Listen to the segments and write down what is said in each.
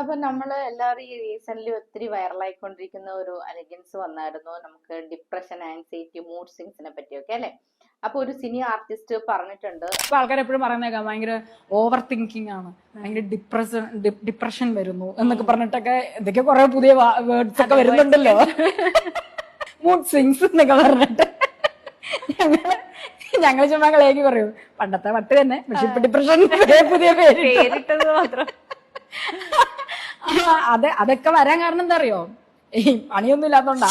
അപ്പൊ നമ്മൾ എല്ലാവരും ഈ റീസെന്റ് ഒത്തിരി വൈറലായിക്കൊണ്ടിരിക്കുന്ന ഒരു അലഗൻസ് വന്നായിരുന്നു. നമുക്ക് ഡിപ്രഷൻ ആൻസൈറ്റി മൂഡ് സ്വിങ്സിനെ പറ്റിയൊക്കെ അല്ലെ? അപ്പൊ ഒരു സിനി ആർട്ടിസ്റ്റ് പറഞ്ഞിട്ടുണ്ട്. ഇപ്പൊ ആൾക്കാർ എപ്പോഴും പറയുന്നേക്കാം ഭയങ്കര ഓവർ തിങ്കിങ് ആണ്. ഭയങ്കര ഡിപ്രഷൻ ഡിപ്രഷൻ വരുന്നു എന്നൊക്കെ പറഞ്ഞിട്ടൊക്കെ ഇതൊക്കെ കുറെ പുതിയ വേർഡ്സ് ഒക്കെ വരുന്നുണ്ടല്ലോ. മൂഡ് സ്വിങ്സ് എന്നൊക്കെ പറഞ്ഞിട്ട്. ഞങ്ങൾ ചുമ്മാ കളിയാക്കി പറയൂ. പണ്ടത്തെ വട്ട് തന്നെ പക്ഷെ ഇപ്പൊ ഡിപ്രഷൻ പുതിയ പേര്. മാത്രം. അതെ അതൊക്കെ വരാൻ കാരണം എന്താ അറിയോ ഈ പണിയൊന്നും ഇല്ലാത്തോണ്ടാ.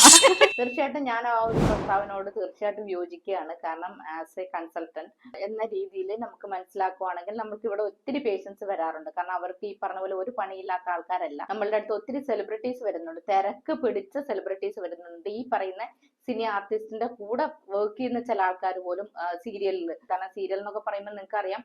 തീർച്ചയായിട്ടും ഞാൻ ആ ഒരു പ്രസ്താവനോട് തീർച്ചയായിട്ടും യോജിക്കുകയാണ്. കാരണം ആസ് എ കൺസൾട്ടന്റ് എന്ന രീതിയിൽ നമുക്ക് മനസ്സിലാക്കുവാണെങ്കിൽ നമുക്ക് ഇവിടെ ഒത്തിരി പേഷ്യൻസ് വരാറുണ്ട്. കാരണം അവർക്ക് ഈ പറഞ്ഞ പോലെ ഒരു പണിയില്ലാത്ത ആൾക്കാരല്ല. നമ്മളുടെ അടുത്ത് ഒത്തിരി സെലിബ്രിറ്റീസ് വരുന്നുണ്ട്. തിരക്ക് പിടിച്ച സെലിബ്രിറ്റീസ് വരുന്നുണ്ട്. ഈ പറയുന്ന സിനി ആർട്ടിസ്റ്റിന്റെ കൂടെ വർക്ക് ചെയ്യുന്ന ചില ആൾക്കാർ പോലും സീരിയലിൽ കാരണം സീരിയൽ എന്നൊക്കെ പറയുമ്പോൾ നിങ്ങൾക്ക് അറിയാം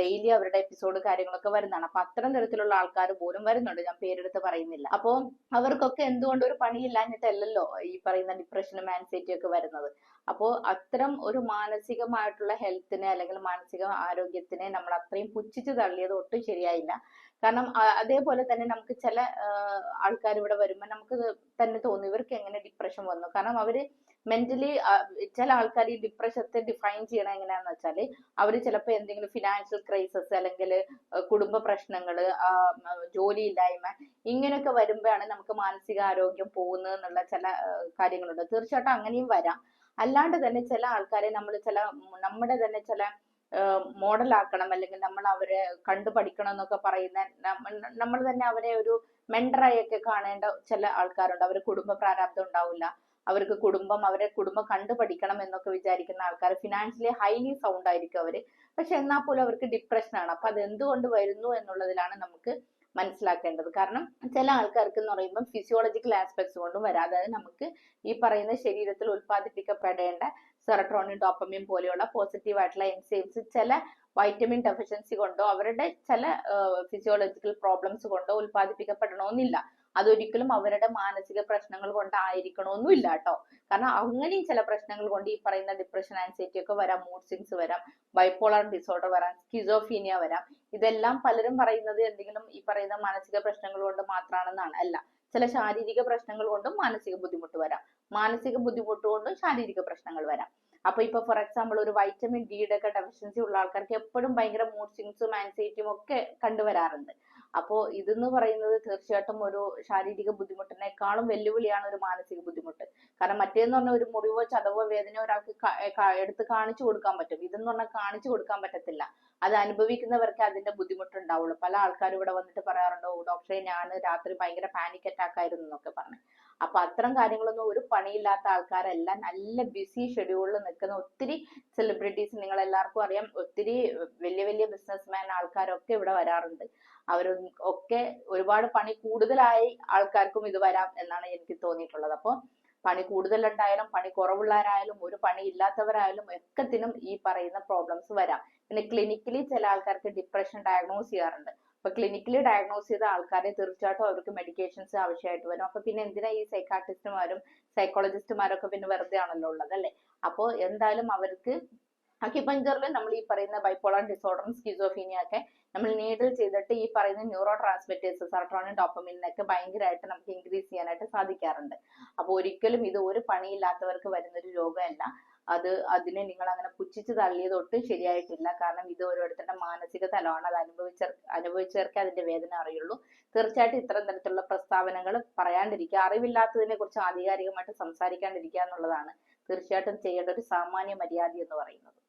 ഡെയിലി അവരുടെ എപ്പിസോഡ് കാര്യങ്ങളൊക്കെ വരുന്നതാണ്. അപ്പൊ അത്തരം തരത്തിലുള്ള ആൾക്കാർ പോലും വരുന്നുണ്ട്. ഞാൻ പേരെടുത്ത് പറയുന്നില്ല. അപ്പൊ അവർക്കൊക്കെ എന്തുകൊണ്ട് ഒരു പണിയില്ലാഞ്ഞിട്ടല്ലല്ലോ ഈ പറയുന്ന ഡിപ്രഷനും ആൻസൈറ്റിയും ഒക്കെ വരുന്നത്? അപ്പോൾ അത്തരം ഒരു മാനസികമായിട്ടുള്ള ഹെൽത്തിനെ അല്ലെങ്കിൽ മാനസിക ആരോഗ്യത്തിനെ നമ്മൾ അത്രയും പുച്ഛിച്ച് തള്ളിയത് ഒട്ടും ശരിയായില്ല. കാരണം അതേപോലെ തന്നെ നമുക്ക് ചില ആൾക്കാർ ഇവിടെ വരുമ്പോൾ നമുക്ക് തന്നെ തോന്നും ഇവർക്ക് എങ്ങനെ ഡിപ്രഷൻ വന്നു? കാരണം അവർ മെന്റലി ചില ആൾക്കാർ ഈ ഡിപ്രഷത്തെ ഡിഫൈൻ ചെയ്യണത് എങ്ങനെയാന്ന് വെച്ചാൽ അവർ ചിലപ്പോൾ എന്തെങ്കിലും ഫിനാൻഷ്യൽ ക്രൈസിസ് അല്ലെങ്കിൽ കുടുംബ പ്രശ്നങ്ങൾ ജോലിയില്ലായ്മ ഇങ്ങനെയൊക്കെ വരുമ്പോഴാണ് നമുക്ക് മാനസികാരോഗ്യം പോകുന്നത് എന്നുള്ള ചില കാര്യങ്ങളുണ്ട്. തീർച്ചയായിട്ടും അങ്ങനെയും വരാം. അല്ലാണ്ട് തന്നെ ചില ആൾക്കാരെ നമ്മൾ ചില നമ്മുടെ തന്നെ ചില മോഡലാക്കണം അല്ലെങ്കിൽ നമ്മൾ അവരെ കണ്ടു പഠിക്കണം എന്നൊക്കെ പറയുന്ന നമ്മൾ തന്നെ അവരെ ഒരു മെന്ററായി ഒക്കെ കാണേണ്ട ചില ആൾക്കാരുണ്ട്. അവർ കുടുംബ പ്രാരാബ്ദം ഉണ്ടാവില്ല. അവർക്ക് കുടുംബം അവരെ കുടുംബം കണ്ടു പഠിക്കണം എന്നൊക്കെ വിചാരിക്കുന്ന ആൾക്കാർ ഫിനാൻഷ്യലി ഹൈലി സൗണ്ട് ആയിരിക്കും അവർ. പക്ഷെ എന്നാൽ പോലും അവർക്ക് ഡിപ്രഷനാണ് അപ്പൊ അത് എന്തുകൊണ്ട് വരുന്നു എന്നുള്ളതിലാണ് നമുക്ക് മനസ്സിലാക്കേണ്ടത്. കാരണം ചില ആൾക്കാർക്ക് എന്ന് പറയുമ്പോൾ ഫിസിയോളജിക്കൽ ആസ്പെക്ട്സ് കൊണ്ടും വരാം. അതായത് നമുക്ക് ഈ പറയുന്ന ശരീരത്തിൽ ഉത്പാദിപ്പിക്കപ്പെടേണ്ട സെറട്രോണിൻ ഡോപ്പമിൻ പോലെയുള്ള പോസിറ്റീവ് ആയിട്ടുള്ള എൻസൈംസ് ചില വൈറ്റമിൻ ഡെഫിഷ്യൻസി കൊണ്ടോ അവരുടെ ചില ഫിസിയോളജിക്കൽ പ്രോബ്ലംസ് കൊണ്ടോ ഉൽപ്പാദിപ്പിക്കപ്പെടണമെന്നില്ല. അതൊരിക്കലും അവരുടെ മാനസിക പ്രശ്നങ്ങൾ കൊണ്ടായിരിക്കണമെന്നില്ല കേട്ടോ കാരണം അങ്ങനെയും ചില പ്രശ്നങ്ങൾ കൊണ്ട് ഈ പറയുന്ന ഡിപ്രഷൻ ആൻസൈറ്റി ഒക്കെ വരാം മൂഡ് സിങ്സ് വരാം ബൈപ്പോളാർ ഡിസോർഡർ വരാം സ്കിസോഫീനിയ വരാം. ഇതെല്ലാം പലരും പറയുന്നത് എന്തെങ്കിലും ഈ പറയുന്ന മാനസിക പ്രശ്നങ്ങൾ കൊണ്ട് മാത്രമാണെന്നാണ് അല്ല ചില ശാരീരിക പ്രശ്നങ്ങൾ കൊണ്ടും മാനസിക ബുദ്ധിമുട്ട് വരാം. മാനസിക ബുദ്ധിമുട്ട് കൊണ്ടും ശാരീരിക പ്രശ്നങ്ങൾ വരാം. അപ്പൊ ഇപ്പൊ ഫോർ എക്സാമ്പിൾ ഒരു വൈറ്റമിൻ ഡിയുടെ ഒക്കെ ഡെഫിഷ്യൻസി ഉള്ള ആൾക്കാർക്ക് എപ്പോഴും ഭയങ്കര മൂഡ് സ്വിങ്സും ആൻസൈറ്റിയും ഒക്കെ കണ്ടുവരാറുണ്ട്. അപ്പോ ഇതെന്ന് പറയുന്നത് തീർച്ചയായിട്ടും ഒരു ശാരീരിക ബുദ്ധിമുട്ടിനേക്കാളും വെല്ലുവിളിയാണ് ഒരു മാനസിക ബുദ്ധിമുട്ട്. കാരണം മറ്റേന്ന് പറഞ്ഞാൽ ഒരു മുറിവോ ചതവോ വേദനയോ ഒരാൾക്ക് എടുത്ത് കാണിച്ചു കൊടുക്കാൻ പറ്റും. ഇതെന്ന് പറഞ്ഞാൽ കാണിച്ചു കൊടുക്കാൻ പറ്റത്തില്ല. അത് അനുഭവിക്കുന്നവർക്ക് അതിന്റെ ബുദ്ധിമുട്ടുണ്ടാവുള്ളൂ. പല ആൾക്കാരും ഇവിടെ വന്നിട്ട് പറയാറുണ്ട് ഓ ഡോക്ടറെ ഞാൻ രാത്രി ഭയങ്കര പാനിക് അറ്റാക്ക് ആയിരുന്നു എന്നൊക്കെ പറഞ്ഞു. അപ്പൊ അത്തരം കാര്യങ്ങളൊന്നും ഒരു പണിയില്ലാത്ത ആൾക്കാരല്ല നല്ല ബിസി ഷെഡ്യൂളിൽ നിൽക്കുന്ന ഒത്തിരി സെലിബ്രിറ്റീസ് നിങ്ങൾ എല്ലാവർക്കും അറിയാം. ഒത്തിരി വലിയ വലിയ ബിസിനസ്മാൻ ആൾക്കാരൊക്കെ ഇവിടെ വരാറുണ്ട്. അവർ ഒക്കെ ഒരുപാട് പണി കൂടുതലായി ആൾക്കാർക്കും ഇത് വരാം എന്നാണ് എനിക്ക് തോന്നിയിട്ടുള്ളത്. അപ്പോൾ പണി കൂടുതലുണ്ടായാലും പണി കുറവുള്ളവരായാലും ഒരു പണി ഇല്ലാത്തവരായാലും ഒക്കത്തിനും ഈ പറയുന്ന പ്രോബ്ലംസ് വരാം. പിന്നെ ക്ലിനിക്കലി ചില ആൾക്കാർക്ക് ഡിപ്രഷൻ ഡയഗ്നോസ് ചെയ്യാറുണ്ട്. അപ്പൊ ക്ലിനിക്കലി ഡയഗ്നോസ് ചെയ്ത ആൾക്കാരെ തീർച്ചയായിട്ടും അവർക്ക് മെഡിക്കേഷൻസ് ആവശ്യമായിട്ട് വരും. അപ്പൊ പിന്നെ എന്തിനാ ഈ സൈക്കാട്രിസ്റ്റുമാരും സൈക്കോളജിസ്റ്റുമാരൊക്കെ പിന്നെ വെറുതെ ആണല്ലോ ഉള്ളത് അല്ലെ? അപ്പോ എന്തായാലും അവർക്ക് അക്യുപഞ്ചറിൽ നമ്മൾ ഈ പറയുന്ന ബൈപ്പോളാർ ഡിസോർഡറും സ്കിസോഫീനിയ ഒക്കെ നമ്മൾ നീഡിൽ ചെയ്തിട്ട് ഈ പറയുന്ന ന്യൂറോ ട്രാൻസ്മിറ്റേഴ്സ് സെറട്ടോണിൻ ഡോപ്പമിനൊക്കെ ഭയങ്കരമായിട്ട് നമുക്ക് ഇൻക്രീസ് ചെയ്യാനായിട്ട് സാധിക്കാറുണ്ട്. അപ്പൊ ഒരിക്കലും ഇത് ഒരു പണിയില്ലാത്തവർക്ക് വരുന്ന ഒരു രോഗമല്ല. അത് അതിനെ നിങ്ങൾ അങ്ങനെ പുച്ഛിച്ച് തള്ളിയത് ഒട്ടും ശരിയായിട്ടില്ല. കാരണം ഇത് ഓരോരുത്തരുടെ മാനസിക തലമാണ്. അത് അനുഭവിച്ച അനുഭവിച്ചവർക്ക് അതിന്റെ വേദന അറിയുള്ളൂ. തീർച്ചയായിട്ടും ഇത്തരം തരത്തിലുള്ള പ്രസ്താവനകൾ പറയാണ്ടിരിക്കുക. അറിവില്ലാത്തതിനെ കുറിച്ച് ആധികാരികമായിട്ട് സംസാരിക്കാണ്ടിരിക്കുക എന്നുള്ളതാണ് തീർച്ചയായിട്ടും ചെയ്യേണ്ട ഒരു സാമാന്യ മര്യാദ എന്ന് പറയുന്നത്.